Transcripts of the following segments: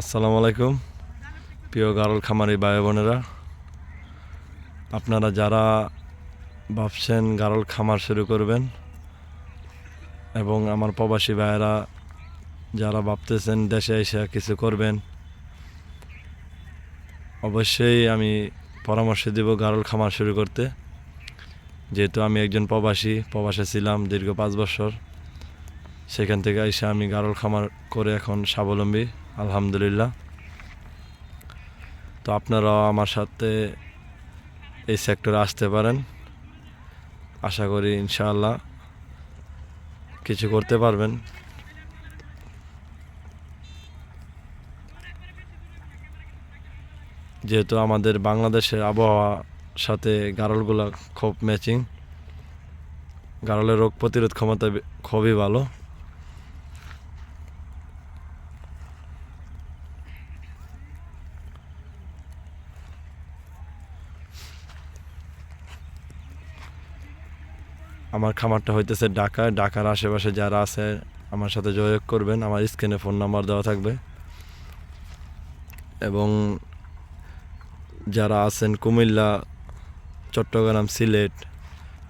আসসালামু আলাইকুম। প্রিয় গারল খামারি ভাই বোনেরা, আপনারা যারা ভাবছেন গারল খামার শুরু করবেন এবং আমার প্রবাসী ভাইয়েরা যারা ভাবতেছেন দেশে এসে কিছু করবেন, অবশ্যই আমি পরামর্শ দেব গারল খামার শুরু করতে। যেহেতু আমি একজন প্রবাসী, প্রবাসে ছিলাম দীর্ঘ পাঁচ বছর, সেখান থেকে এসে আমি গারল খামার করে এখন স্বাবলম্বী। আলহামদুলিল্লাহ। তো আপনারাও আমার সাথে এই সেক্টরে আসতে পারেন। আশা করি ইনশাআল্লাহ কিছু করতে পারবেন। যেহেতু আমাদের বাংলাদেশের আবহাওয়ার সাথে গারলগুলো খুব ম্যাচিং গারলের রোগ প্রতিরোধ ক্ষমতা খুবই ভালো। আমার খামারটা হইতেছে ঢাকা। ঢাকার আশেপাশে যারা আছে, আমার সাথে যোগাযোগ করবেন। আমার স্ক্রিনে ফোন নাম্বার দেওয়া থাকবে। এবং যারা আছেন কুমিল্লা, চট্টগ্রাম, সিলেট,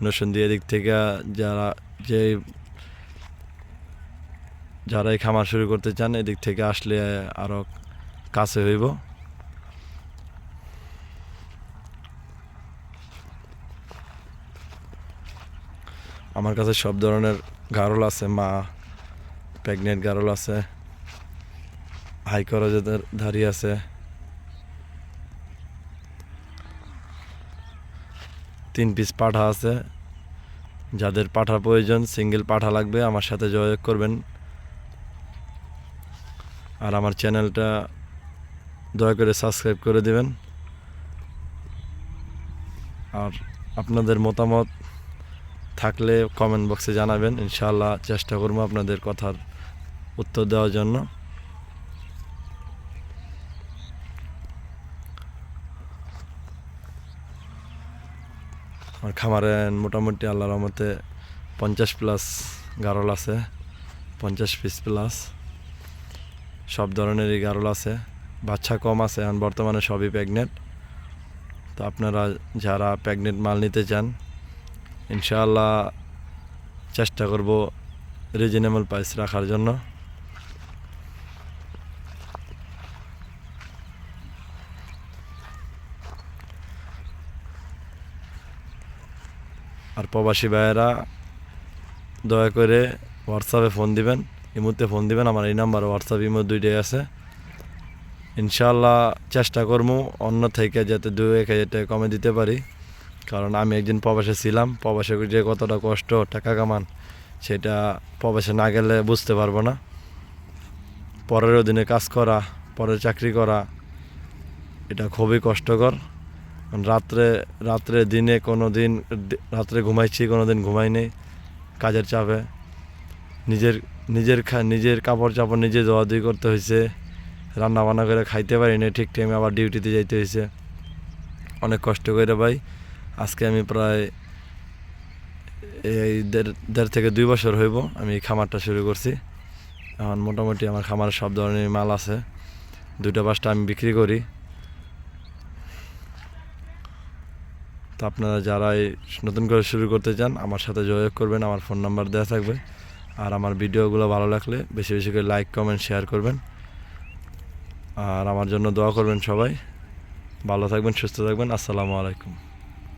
নরসিংদী এদিক থেকে যারা যে যারা এই খামার শুরু করতে চান, এদিক থেকে আসলে আরও কাছে হইব। আমার কাছে সব ধরনের গারল আছে, মা প্রেগনেন্ট গারল আছে হাই খরচের ধারি আছে। তিন পিস পাঠা আছে। যাদের পাঠার প্রয়োজন সিঙ্গেল পাঠা লাগবে, আমার সাথে যোগাযোগ করবেন। আর আমার চ্যানেলটা দয়া করে সাবস্ক্রাইব করে দিবেন। আর আপনাদের মতামত থাকলে কমেন্ট বক্সে জানাবেন। ইনশাআল্লাহ চেষ্টা করব আপনাদের কথার উত্তর দেওয়ার জন্য। আমার খামারে মোটামুটি আল্লাহ রহমতে পঞ্চাশ প্লাস গারল আছে, পঞ্চাশ পিস প্লাস সব ধরনেরই গারল আছে। বাচ্চা কম আছে, এখন বর্তমানে সবই প্রেগনেন্ট তো আপনারা যারা প্রেগনেন্ট মাল নিতে চান ইনশাআল্লাহ চেষ্টা করব রিজনেবল প্রাইস রাখার জন্য। আর প্রবাসী ভাইয়েরা, দয়া করে হোয়াটসঅ্যাপে ফোন দিবেন, ইমুতে ফোন দিবেন, আমার এই নাম্বার হোয়াটসঅ্যাপ ইমো দুইটাই আছে। ইনশাল্লাহ চেষ্টা করব অন্য থেকে যাতে দু এক হাজার টাকা কমে দিতে পারি। কারণ আমি একদিন প্রবাসে ছিলাম, প্রবাসে যে কতটা কষ্ট, টাকা কামান, সেটা প্রবাসে না গেলে বুঝতে পারব না। পরের দিনে কাজ করা, পরের চাকরি করা, এটা খুবই কষ্টকর। রাত্রে রাত্রে দিনে কোনো দিন রাত্রে ঘুমাইছি কোনো দিন ঘুমাই নেই কাজের চাপে। নিজের নিজের খা, নিজের কাপড় চাপড় নিজে ধোয়া ধুই করতে হয়েছে রান্না বান্না করে খাইতে পারি না ঠিক টাইমে আবার ডিউটিতে যাইতে হয়েছে অনেক কষ্ট করে ভাই আজকে আমি প্রায় এই দেড় থেকে দুই বছর হইব আমি খামারটা শুরু করছি। এখন মোটামুটি আমার খামারে সব ধরনের মাল আছে। দুইটা পাঁচটা আমি বিক্রি করি। তো আপনারা যারা নতুন করে শুরু করতে চান, আমার সাথে যোগাযোগ করবেন, আমার ফোন নাম্বার দেওয়া থাকবে। আর আমার ভিডিওগুলো ভালো লাগলে বেশি বেশি করে লাইক, কমেন্ট, শেয়ার করবেন। আর আমার জন্য দোয়া করবেন সবাই। ভালো থাকবেন, সুস্থ থাকবেন। আসসালামু আলাইকুম।